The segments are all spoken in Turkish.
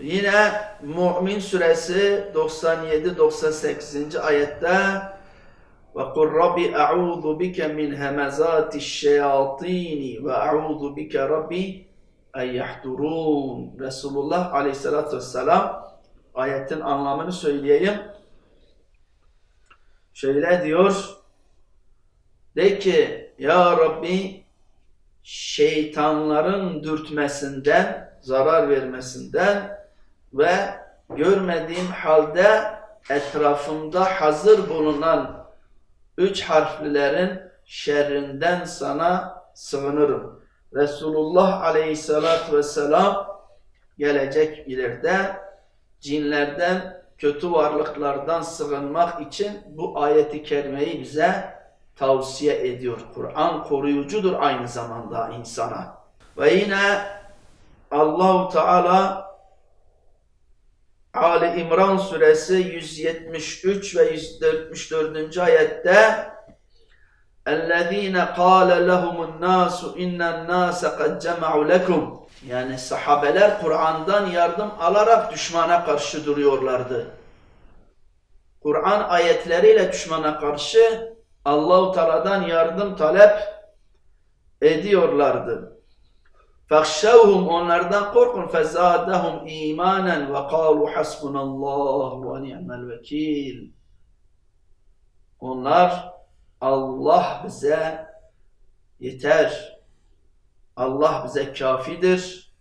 Yine Mu'min suresi 97-98. ayette a'udhu bike min hemezati şeyatini ve a'udhu bike rabbi en yahdurun. Resulullah aleyhissalatü vesselam ayetin anlamını söyleyeyim. Şöyle diyor. De ki ya Rabbi şeytanların dürtmesinden, zarar vermesinden ve görmediğim halde etrafımda hazır bulunan üç harflilerin şerrinden sana sığınırım. Resulullah aleyhissalatü vesselam gelecek ileride cinlerden, kötü varlıklardan sığınmak için bu ayeti kerimeyi bize tavsiye ediyor. Kur'an koruyucudur aynı zamanda insana. Ve yine Allahu Teala Ali İmran suresi 173 ve 174. ayette اَلَّذ۪ينَ قَالَ لَهُمُ النَّاسُ اِنَّ النَّاسَ قَدْ جَمَعُوا لَكُمْ Yani sahabeler Kur'an'dan yardım alarak düşmana karşı duruyorlardı. Kur'an ayetleriyle düşmana karşı Allahu Teala'dan yardım talep ediyorlardı. فَخْشَوْهُمْ Onlardan korkun. فَزَادَهُمْ اِيمَانًا وَقَالُوا حَسْبُنَ اللّٰهُ وَنِعْمَ الْوَكِيلِ Onlar Allah bize yeter. Allah bize kafidir.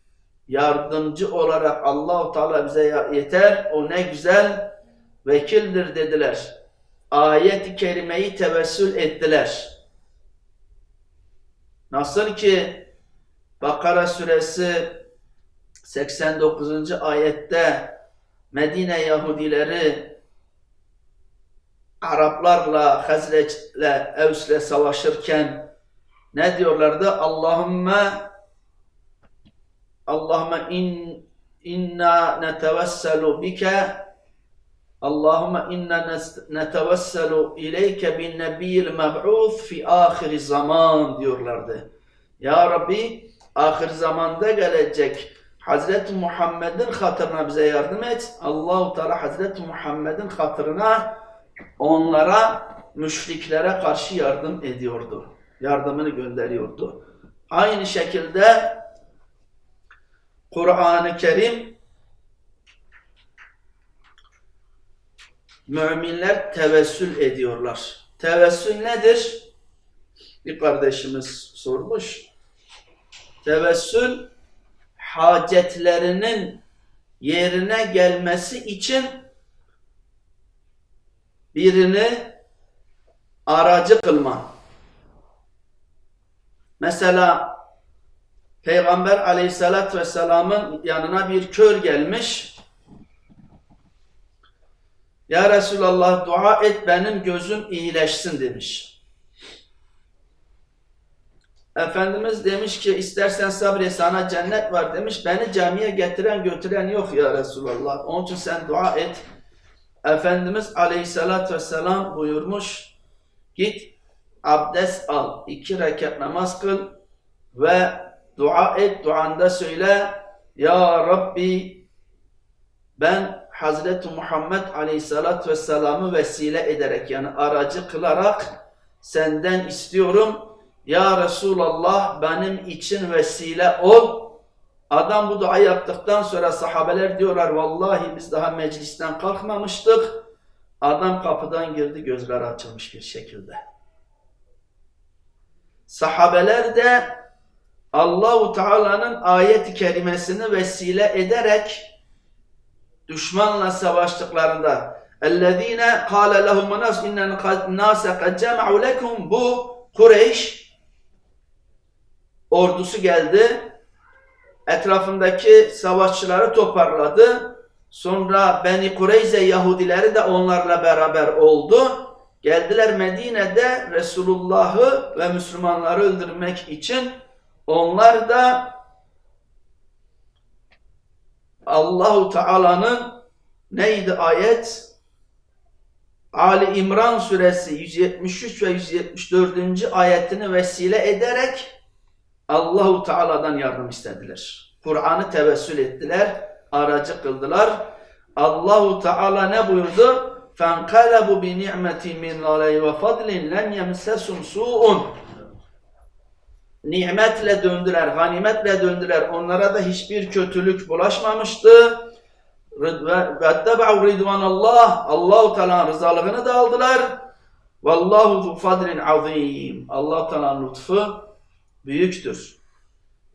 Yardımcı olarak Allahu Teala bize yeter. O ne güzel vekildir dediler. Ayet-i kerimeyi tevessül ettiler. Nasıl ki Bakara suresi 89. ayette Medine Yahudileri Araplarla, Hazreçle, Evs'le savaşırken ne diyorlardı? Allahümme Allahümme in, inna netevesselu bike Allahümme inna netevesselu ileyke bin nebiyyil meb'uf fi ahiri zaman diyorlardı. Ya Rabbi ahir zamanda gelecek Hazreti Muhammed'in hatırına bize yardım et. Allahu Teala Hazreti Muhammed'in hatırına onlara müşriklere karşı yardım ediyordu. Yardımını gönderiyordu. Aynı şekilde Kur'an-ı Kerim müminler tevessül ediyorlar. Tevessül nedir? Bir kardeşimiz sormuş. Tevessül hacetlerinin yerine gelmesi için birini aracı kılma. Mesela Peygamber aleyhissalatü vesselamın yanına bir kör gelmiş. Ya Resulallah dua et benim gözüm iyileşsin demiş. Efendimiz demiş ki istersen sabret sana cennet var demiş. Beni camiye getiren götüren yok ya Resulallah. Onun için sen dua et. Efendimiz aleyhissalatü vesselam buyurmuş. Git abdest al. iki rekat namaz kıl ve dua et. Duanda söyle. Ya Rabbi ben Hazreti Muhammed aleyhissalatü vesselam'ı vesile ederek yani aracı kılarak senden istiyorum. Ya Resulallah benim için vesile ol. Adam bu dua yaptıktan sonra sahabeler diyorlar vallahi biz daha meclisten kalkmamıştık. Adam kapıdan girdi gözleri açılmış bir şekilde. Sahabeler de Allahu Teala'nın ayet-i kerimesini vesile ederek düşmanla savaştıklarında اَلَّذ۪ينَ قَالَ لَهُمُ النَّاسُ اِنَّ النَّاسَ قَدْ جَمَعُوا لَكُمْ Bu Kureyş ordusu geldi. Etrafındaki savaşçıları toparladı. Sonra Beni Kureyze Yahudileri de onlarla beraber oldu. Geldiler Medine'de Resulullah'ı ve Müslümanları öldürmek için onlar da Allahu Teala'nın neydi ayet? Ali İmran suresi 173 ve 174. ayetini vesile ederek Allahu Teala'dan yardım istediler. Kur'an'ı tevessül ettiler. aracı kıldılar. Allahu Teala ne buyurdu? فَانْقَلَبُوا بِنِعْمَةٍ مِنْ اللّٰهِ وَفَضْلٍ لَنْ يَمْسَسُمْ سُوءٌ Nimetle döndüler, ganimetle döndüler. Onlara da hiçbir kötülük bulaşmamıştı. وَاتَّبَعُوا رِضْوَانَ اللّٰهِ Allah-u Teala'nın rızalığını da aldılar. Vallahu zu fadlin azim. Allah Teala'nın lütfu büyüktür.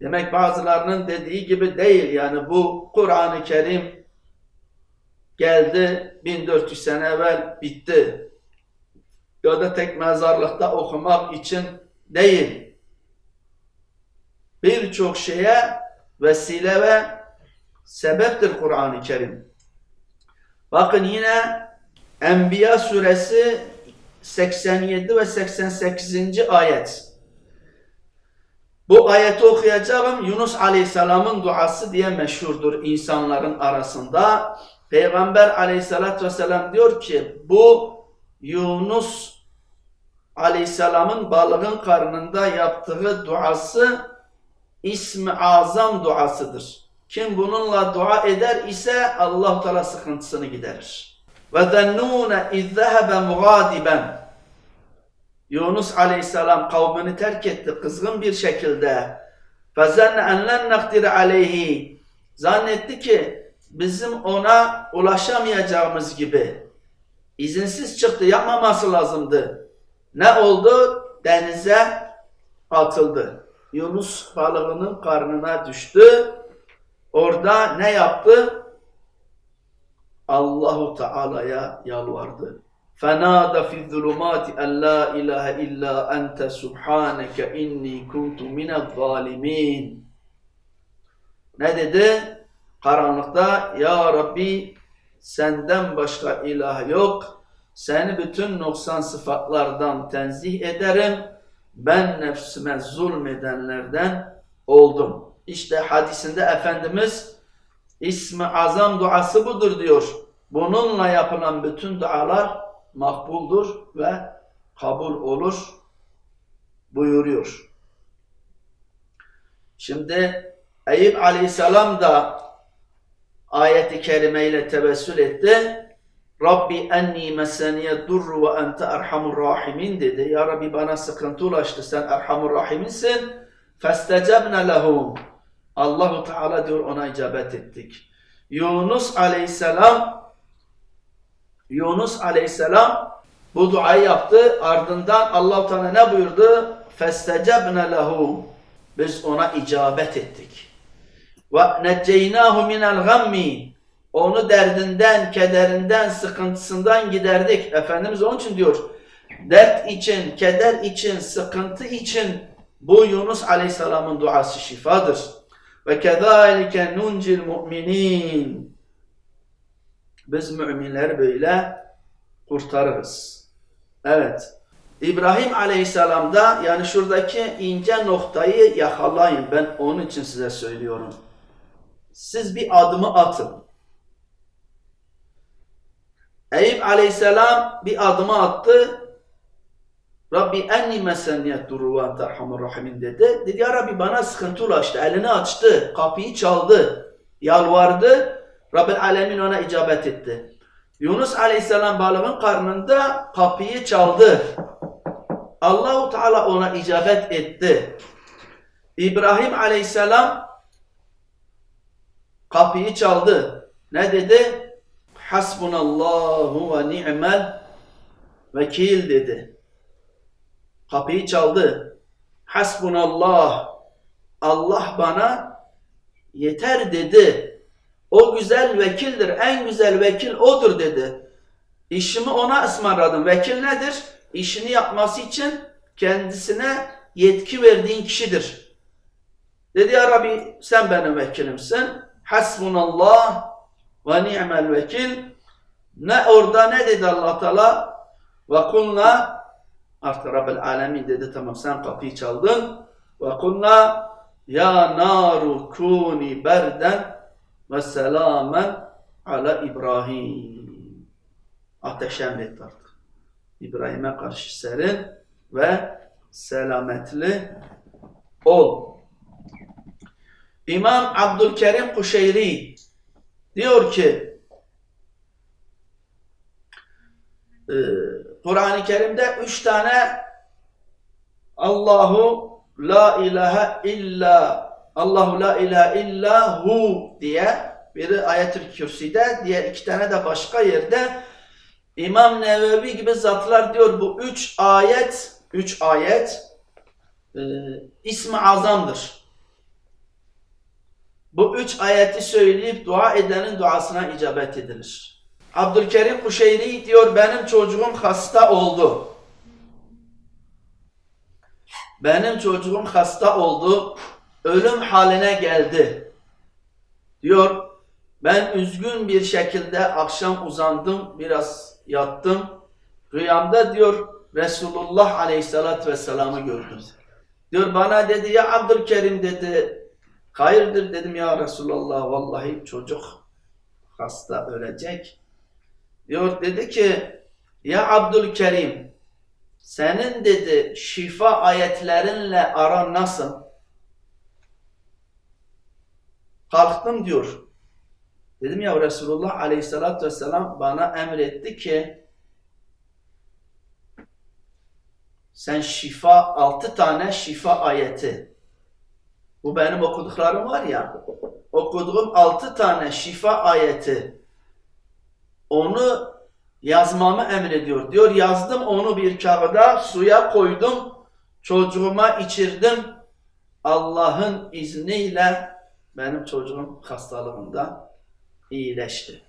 Demek bazılarının dediği gibi değil. Yani bu Kur'an-ı Kerim geldi 1400 sene evvel bitti. Ya da tek mezarlıkta okumak için değil. Birçok şeye vesile ve sebeptir Kur'an-ı Kerim. Bakın yine Enbiya suresi 87 ve 88. ayet. Bu ayeti okuyacağım. Yunus Aleyhisselam'ın duası diye meşhurdur insanların arasında. Peygamber Aleyhisselatü Vesselam diyor ki bu Yunus Aleyhisselam'ın balığın karnında yaptığı duası ismi azam duasıdır. Kim bununla dua eder ise Allah Teala sıkıntısını giderir. Ve zennûne iz zehebe. Yunus aleyhisselam kavmini terk etti kızgın bir şekilde. Fezenne en len nakdir aleyhi. Zannetti ki bizim ona ulaşamayacağımız gibi. İzinsiz çıktı, yapmaması lazımdı. Ne oldu? Denize atıldı. Yunus balığının karnına düştü. Orada ne yaptı? Allahu Teala'ya yalvardı. فَنَادَ فِي الظُّلُمَاتِ اَنْ لَا اِلَٰهَ اِلَّا اَنْتَ سُبْحَانَكَ اِنِّي كُنْتُ مِنَ الظَّالِمِينَ Ne dedi? Karanlıkta Ya Rabbi senden başka ilah yok. Seni bütün noksan sıfatlardan tenzih ederim. Ben nefsime zulmedenlerden oldum. İşte hadisinde Efendimiz İsmi azam duası budur diyor. Bununla yapılan bütün dualar makbuldur ve kabul olur buyuruyor. Şimdi Eyüp aleyhisselam da ayeti kerimeyle tevessül etti. Rabbi enni meseniye durru ve ente erhamur rahimin dedi. Ya Rabbi bana sıkıntı ulaştı sen erhamur rahiminsin. Festecebne lehum. Allahu Teala diyor ona icabet ettik. Yunus aleyhisselam Yunus aleyhisselam bu duayı yaptı. Ardından Allah Teala ne buyurdu? Festecebne lehu. Biz ona icabet ettik. Ve necceynahu minel gammi. Onu derdinden, kederinden, sıkıntısından giderdik. Efendimiz onun için diyor. Dert için, keder için, sıkıntı için bu Yunus aleyhisselamın duası şifadır. Ve kezalike nuncil mu'minin. Biz müminleri böyle kurtarırız. Evet. İbrahim Aleyhisselam'da yani şuradaki ince noktayı yakalayın. Ben onun için size söylüyorum. Siz bir adımı atın. Eyüp Aleyhisselam bir adımı attı. Rabbi enni mesenniyet duru ve ente erhamur rahimin dedi. Dedi ya Rabbi bana sıkıntı ulaştı. Elini açtı. Kapıyı çaldı. Yalvardı. Rabbil alemin ona icabet etti. Yunus aleyhisselam balığın karnında kapıyı çaldı. Allahu Teala ona icabet etti. İbrahim aleyhisselam kapıyı çaldı. Ne dedi? Hasbunallahu ve ni'mel vekil dedi. Kapıyı çaldı. Hasbunallah. Allah bana yeter dedi. O güzel vekildir. En güzel vekil odur dedi. İşimi ona ısmarladım. Vekil nedir? İşini yapması için kendisine yetki verdiğin kişidir. Dedi ya Rabbi sen benim vekilimsin. Hasbunallah ve ni'mel vekil. Ne orada ne dedi Allah Teala? Ve kulna artık Rabbil Alemin dedi tamam sen kapıyı çaldın. Ve kulna ya naru kuni berden selamen ala İbrahim. Ateş emretti. İbrahim'e karşı serin ve selametli ol. İmam Abdülkerim Kuşeyri Diyor ki e, Kur'an-ı Kerim'de üç tane Allahu la ilahe illa Allahu la ilahe illa hu diye biri ayet-i kürsüde diğer iki tane de başka yerde İmam Nevevi gibi zatlar diyor bu üç ayet üç ayet e, ismi azamdır. Bu üç ayeti söyleyip dua edenin duasına icabet edilir. Abdülkerim Kuşeyri diyor benim çocuğum hasta oldu. Benim çocuğum hasta oldu. Ölüm haline geldi. Diyor ben üzgün bir şekilde akşam uzandım, biraz yattım. Rüyamda diyor Resulullah Aleyhisselatü Vesselam'ı gördüm. Diyor bana dedi ya Abdülkerim dedi. Hayırdır dedim ya Resulullah vallahi çocuk hasta ölecek. Diyor dedi ki ya Abdülkerim senin dedi şifa ayetlerinle aran nasıl? Kalktım diyor. Dedim ya Resulullah aleyhissalatü vesselam bana emretti ki sen şifa altı tane şifa ayeti bu benim okuduklarım var ya okuduğum altı tane şifa ayeti onu yazmamı emrediyor. Diyor yazdım onu bir kağıda suya koydum çocuğuma içirdim Allah'ın izniyle benim çocuğum hastalığından iyileşti.